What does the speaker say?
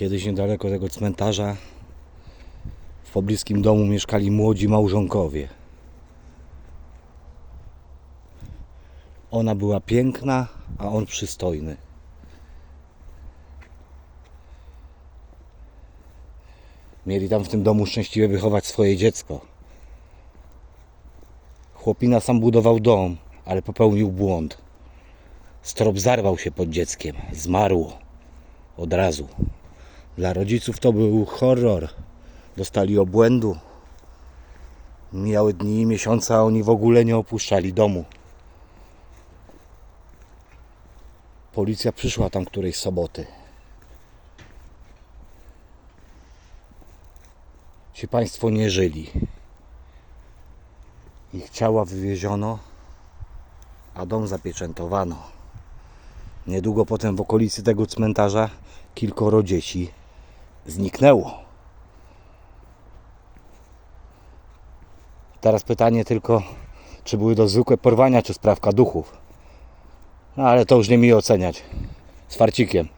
Kiedyś niedaleko tego cmentarza w pobliskim domu mieszkali młodzi małżonkowie. Ona była piękna, a on przystojny. Mieli tam w tym domu szczęśliwie wychować swoje dziecko. Chłopina sam budował dom, ale popełnił błąd. Strop zarwał się pod dzieckiem, zmarło od razu. Dla rodziców to był horror. Dostali obłędu. Mijały dni i miesiące, a oni w ogóle nie opuszczali domu. Policja przyszła tam którejś soboty. Ci państwo nie żyli. Ich ciała wywieziono, a dom zapieczętowano. Niedługo potem w okolicy tego cmentarza kilkoro dzieci zniknęło. Teraz pytanie tylko, czy były to zwykłe porwania, czy sprawka duchów. No ale to już nie mi oceniać. Z farcikiem.